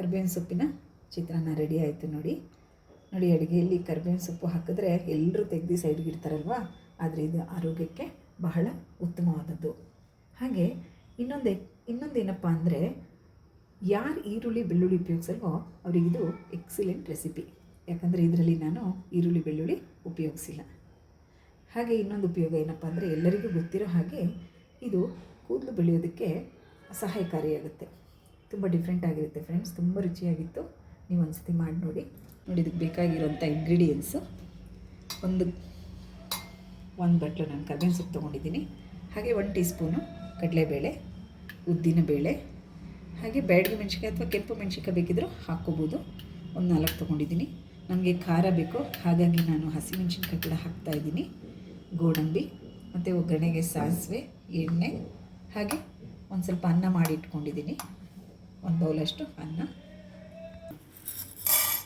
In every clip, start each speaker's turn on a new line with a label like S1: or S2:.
S1: ಕರ್ಬೇವಿನ ಸೊಪ್ಪಿನ ಚಿತ್ರಾನ್ನ ರೆಡಿ ಆಯಿತು ನೋಡಿ. ನೋಡಿ ಅಡುಗೆಯಲ್ಲಿ ಕರ್ಬೇವಿನ ಸೊಪ್ಪು ಹಾಕಿದ್ರೆ ಎಲ್ಲರೂ ತೆಗ್ದು ಸೈಡ್ಗೆ ಆದರೆ ಇದು ಆರೋಗ್ಯಕ್ಕೆ ಬಹಳ ಉತ್ತಮವಾದದ್ದು. ಹಾಗೆ ಇನ್ನೊಂದು, ಇನ್ನೊಂದೇನಪ್ಪ ಅಂದರೆ ಯಾರು ಈರುಳ್ಳಿ, ಬೆಳ್ಳುಳ್ಳಿ ಉಪಯೋಗಿಸಲ್ವೋ ಅವರಿಗಿದು ಎಕ್ಸಿಲೆಂಟ್ ರೆಸಿಪಿ ಯಾಕಂದರೆ ಇದರಲ್ಲಿ ನಾನು ಈರುಳ್ಳಿ, ಬೆಳ್ಳುಳ್ಳಿ ಉಪಯೋಗಿಸಿಲ್ಲ. ಹಾಗೆ ಇನ್ನೊಂದು ಉಪಯೋಗ ಏನಪ್ಪ ಅಂದರೆ ಎಲ್ಲರಿಗೂ ಗೊತ್ತಿರೋ ಹಾಗೆ ಇದು ಕೂದಲು ಬೆಳೆಯೋದಕ್ಕೆ ಸಹಾಯಕಾರಿಯಾಗುತ್ತೆ. ತುಂಬ ಡಿಫ್ರೆಂಟ್ ಆಗಿರುತ್ತೆ ಫ್ರೆಂಡ್ಸ್ ತುಂಬ ರುಚಿಯಾಗಿತ್ತು. ನೀವು ಒಂದ್ಸತಿ ಮಾಡಿ ನೋಡಿ. ನೋಡಿ, ಇದಕ್ಕೆ ಬೇಕಾಗಿರೋಂಥ ಇಂಗ್ರೀಡಿಯೆಂಟ್ಸು ಒಂದು ಒಂದು ಬಟ್ಲು ನಾನು ಕರ್ಬೇವಿನ ಸೊಪ್ಪು ತೊಗೊಂಡಿದ್ದೀನಿ. ಹಾಗೆ ಒನ್ ಟೀ ಸ್ಪೂನು ಕಡಲೆಬೇಳೆ, ಉದ್ದಿನ ಬೇಳೆ, ಹಾಗೆ ಬ್ಯಾಡಗಿ ಮೆಣಸಿಕಾಯಿ ಅಥವಾ ಕೆಂಪು ಮೆಣಸಿಕಾಯಿ ಬೇಕಿದ್ದರೂ ಹಾಕ್ಕೋಬೋದು. ಒಂದು ನಾಲ್ಕು ತೊಗೊಂಡಿದ್ದೀನಿ. ನನಗೆ ಖಾರ ಬೇಕು. ಹಾಗಾಗಿ ನಾನು ಹಸಿಮೆಣಸಿನ್ಕಾಯಿ ಕೂಡ ಹಾಕ್ತಾಯಿದ್ದೀನಿ ಗೋಡಂಬಿ, ಮತ್ತು ಒಗ್ಗರಣೆಗೆ ಸಾಸಿವೆ, ಎಣ್ಣೆ, ಹಾಗೆ ಒಂದು ಸ್ವಲ್ಪ ಅನ್ನ ಮಾಡಿ ಇಟ್ಕೊಂಡಿದ್ದೀನಿ. ಒಂದು ಬೌಲಷ್ಟು ಅನ್ನ.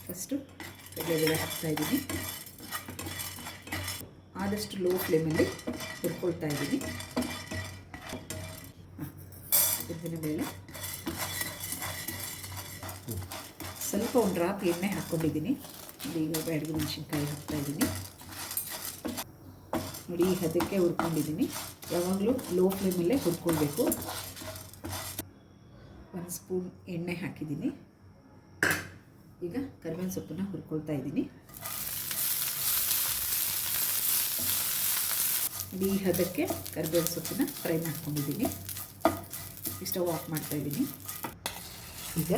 S1: ಫಸ್ಟು ಬೇಳೆ ಹಾಕ್ತಾ ಇದ್ದೀನಿ. ಆದಷ್ಟು ಲೋ ಫ್ಲೇಮಲ್ಲಿ ಹುರ್ಕೊಳ್ತಾ ಇದ್ದೀನಿ. ಉದ್ದಿನಬೇಳೆ ಸ್ವಲ್ಪ ಒಂದು ಡ್ರಾಪ್ ಎಣ್ಣೆ ಹಾಕ್ಕೊಂಡಿದ್ದೀನಿ ಈಗ ಬ್ಯಾಡಗಿ ಮೆಣಸಿನ್ಕಾಯಿ ಹಾಕ್ತಾಯಿದ್ದೀನಿ ನೋಡಿ, ಈ ಹದಕ್ಕೆ ಹುರ್ಕೊಂಡಿದ್ದೀನಿ. ಯಾವಾಗಲೂ ಲೋ ಫ್ಲೇಮಲ್ಲೇ ಹುರ್ಕೊಳ್ಬೇಕು. ಒಂದು ಸ್ಪೂನ್ ಎಣ್ಣೆ ಹಾಕಿದ್ದೀನಿ. ಈಗ ಕರಿಬೇವಿನ ಸೊಪ್ಪನ್ನ ಹುರ್ಕೊಳ್ತಾ ಇದ್ದೀನಿ. ಈ ಹದಕ್ಕೆ ಕರಿಬೇವಿನ ಸೊಪ್ಪನ್ನ ಫ್ರೈ ಮಾಡ್ಕೊಂಡಿದ್ದೀನಿ. ಸ್ಟವ್ ಆಫ್ ಮಾಡ್ತಾಯಿದ್ದೀನಿ ಈಗ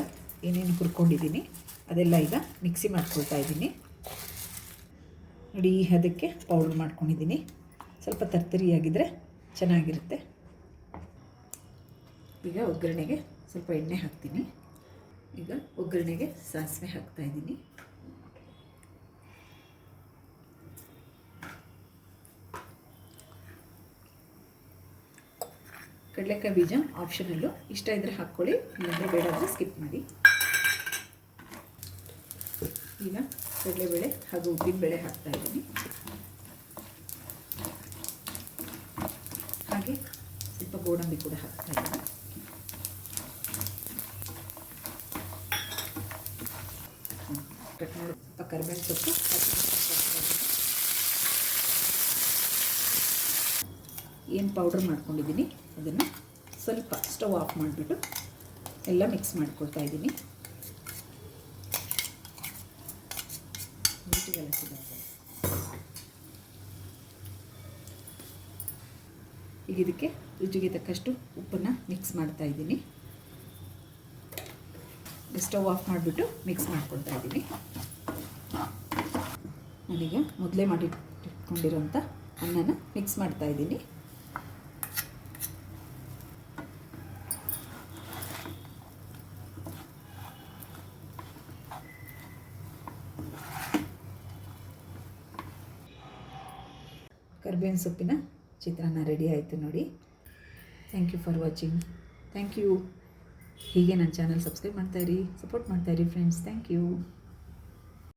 S1: ಏನೇನು ಹುರ್ಕೊಂಡಿದ್ದೀನಿ ಅದೆಲ್ಲ ಈಗ ಮಿಕ್ಸಿ ಮಾಡ್ಕೊಳ್ತಾ ಇದ್ದೀನಿ. ನೋಡಿ ಈ ಹದಕ್ಕೆ ಪೌಡ್ರ್ ಮಾಡ್ಕೊಂಡಿದ್ದೀನಿ. ಸ್ವಲ್ಪ ತರ್ತರಿಯಾಗಿದ್ದರೆ ಚೆನ್ನಾಗಿರುತ್ತೆ. ಈಗ ಒಗ್ಗರಣೆಗೆ ಸ್ವಲ್ಪ ಎಣ್ಣೆ ಹಾಕ್ತೀನಿ. ಈಗ ಒಗ್ಗರಣೆಗೆ ಸಾಸಿವೆ ಹಾಕ್ತಾಯಿದ್ದೀನಿ ಕಡಲೆಕಾಯಿ ಬೀಜ ಆಪ್ಷನಲ್ಲು ಇಷ್ಟ ಇದ್ದರೆ ಹಾಕ್ಕೊಳ್ಳಿ, ಇಲ್ಲಾಂದರೆ ಬೇಡ ಅಂದರೆ ಸ್ಕಿಪ್ ಮಾಡಿ. ಈಗ ಕಡಲೆಬೇಳೆ ಹಾಗೂ ಉದ್ದಿನಬೇಳೆ ಹಾಕ್ತಾ ಇದ್ದೀನಿ. ಹಾಗೆ ಸ್ವಲ್ಪ ಗೋಡಂಬಿ ಕೂಡ ಹಾಕ್ತಾ ಕಟ್ ಸ್ವಲ್ಪ ಸೊಪ್ಪು. ಏನು ಪೌಡ್ರ್ ಮಾಡ್ಕೊಂಡಿದ್ದೀನಿ? ಅದನ್ನು ಸ್ವಲ್ಪ ಸ್ಟವ್ ಆಫ್ ಮಾಡಿಬಿಟ್ಟು ಎಲ್ಲ ಮಿಕ್ಸ್ ಮಾಡ್ಕೊಳ್ತಾ ಇದ್ದೀನಿ. ಈಗ ಇದಕ್ಕೆ ರುಚಿಗೆ ತಕ್ಕಷ್ಟು ಉಪ್ಪನ್ನು ಮಿಕ್ಸ್ ಮಾಡ್ತಾ ಇದ್ದೀನಿ. ಸ್ಟವ್ ಆಫ್ ಮಾಡಿಬಿಟ್ಟು ಮಿಕ್ಸ್ ಮಾಡ್ಕೊಳ್ತಾ ಇದ್ದೀನಿ ನನಗೆ ಮೊದಲೇ ಮಾಡಿ ಇಟ್ಕೊಂಡಿರೋಂಥ ಅನ್ನನ ಮಿಕ್ಸ್ ಮಾಡ್ತಾ ಇದ್ದೀನಿ. ಕರ್ಬೇವಿನ ಸೊಪ್ಪಿನ ಚಿತ್ರಾನ್ನ ರೆಡಿ ಆಯಿತು ನೋಡಿ. Thank you for watching thank you ಹೀಗೆ ನನ್ನ ಚಾನಲ್ ಸಬ್ಸ್ಕ್ರೈಬ್ ಮಾಡ್ತಾಯಿರಿ ಸಪೋರ್ಟ್ ಮಾಡ್ತಾಯಿರಿ ಫ್ರೆಂಡ್ಸ್ ಥ್ಯಾಂಕ್ ಯು